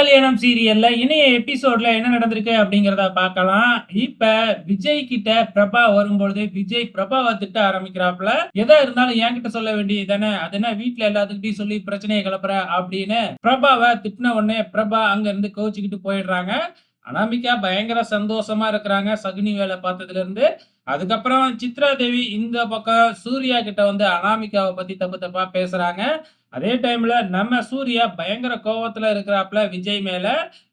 கல்யாணம் சீரியல்ல இணைய எபிசோட்ல என்ன நடந்திருக்கு அப்படிங்கறத பார்க்கலாம். இப்ப விஜய் கிட்ட பிரபா வரும்பொழுது விஜய் பிரபாவை திட்ட ஆரம்பிக்கிறாப்ல எதா இருந்தாலும் என்கிட்ட சொல்ல வேண்டியது தானே? அது என்ன வீட்டுல எல்லாத்துக்கிட்டையும் சொல்லி பிரச்சனையை கிளப்புற அப்படின்னு பிரபாவை திட்டின உடனே பிரபா அங்க இருந்து கோச்சிக்கிட்டு போயிடுறாங்க. அனாமிகா பயங்கர சந்தோஷமா இருக்கிறாங்க சகுனி வேலை பார்த்ததுல இருந்து. அதுக்கப்புறம் சித்ரா தேவி இந்த பக்கம் சூர்யா கிட்ட வந்து அனாமிகாவை பத்தி தப்பு தப்பா பேசுறாங்க. அதே டைம்ல நம்ம சூர்யா பயங்கர கோவத்துல இருக்கிறாப்ல விஜய் மேல.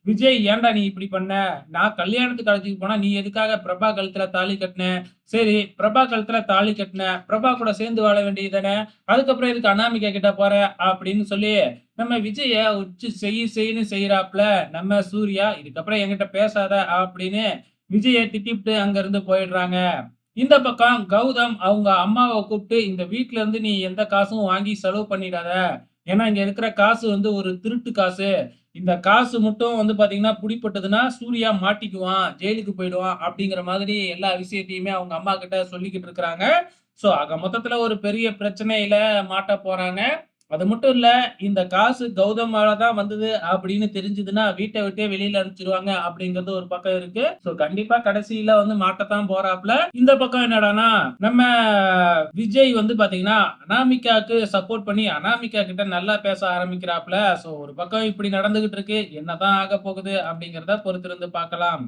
விஜய் ஏன்டா நீ இப்படி பண்ண? நான் கல்யாணத்துக்கு அழைச்சிட்டு போனா நீ எதுக்காக பிரபா கழுத்துல தாலி கட்டின? சரி பிரபா கழுத்துல தாலி கட்டின. பிரபா கூட சேர்ந்து வாழ வேண்டியது தானே அதுக்கப்புறம் இதுக்கு அனாமிகா கிட்ட போற? அப்படின்னு சொல்லி நம்ம விஜய உச்சு செய் செய்யு செய்யறாப்ல நம்ம சூர்யா. இதுக்கப்புறம் என்கிட்ட பேசாத அப்படின்னு விஜயை திட்டிவிட்டு அங்கேருந்து போயிடுறாங்க. இந்த பக்கம் கௌதம் அவங்க அம்மாவை கூப்பிட்டு இந்த வீட்ல இருந்து நீ எந்த காசும் வாங்கி செலவு பண்ணிடாத. ஏன்னா இங்க இருக்கிற காசு வந்து ஒரு திருட்டு காசு. இந்த காசு மட்டும் வந்து பாத்தீங்கன்னா புடிப்பட்டதுன்னா சூர்யா மாட்டிக்குவான் ஜெயிலுக்கு போயிடுவான் அப்படிங்கிற மாதிரி எல்லா விஷயத்தையுமே அவங்க அம்மா கிட்ட சொல்லிக்கிட்டு இருக்கிறாங்க. சோ ஆக மொத்தத்துல ஒரு பெரிய பிரச்சனையில மாட்ட போறாங்க. அது மட்டும் இல்ல இந்த காசு கௌதமால தான் வந்தது அப்படின்னு தெரிஞ்சதுன்னா வீட்டை விட்டே வெளியில அனுப்பிச்சிருவாங்க அப்படிங்கிறது ஒரு பக்கம் இருக்கு. சோ கண்டிப்பா கடைசியில வந்து மாட்டத்தான் போறாப்ல இந்த பக்கம் என்னடானா நம்ம விஜய் வந்து பாத்தீங்கன்னா அனாமிகாக்கு சப்போர்ட் பண்ணி அனாமிகா கிட்ட நல்லா பேச ஆரம்பிக்கிறாப்ல சோ ஒரு பக்கம் இப்படி நடந்துகிட்டு இருக்கு. என்னதான் ஆக போகுது அப்படிங்கறத பொறுத்திருந்து பார்க்கலாம்.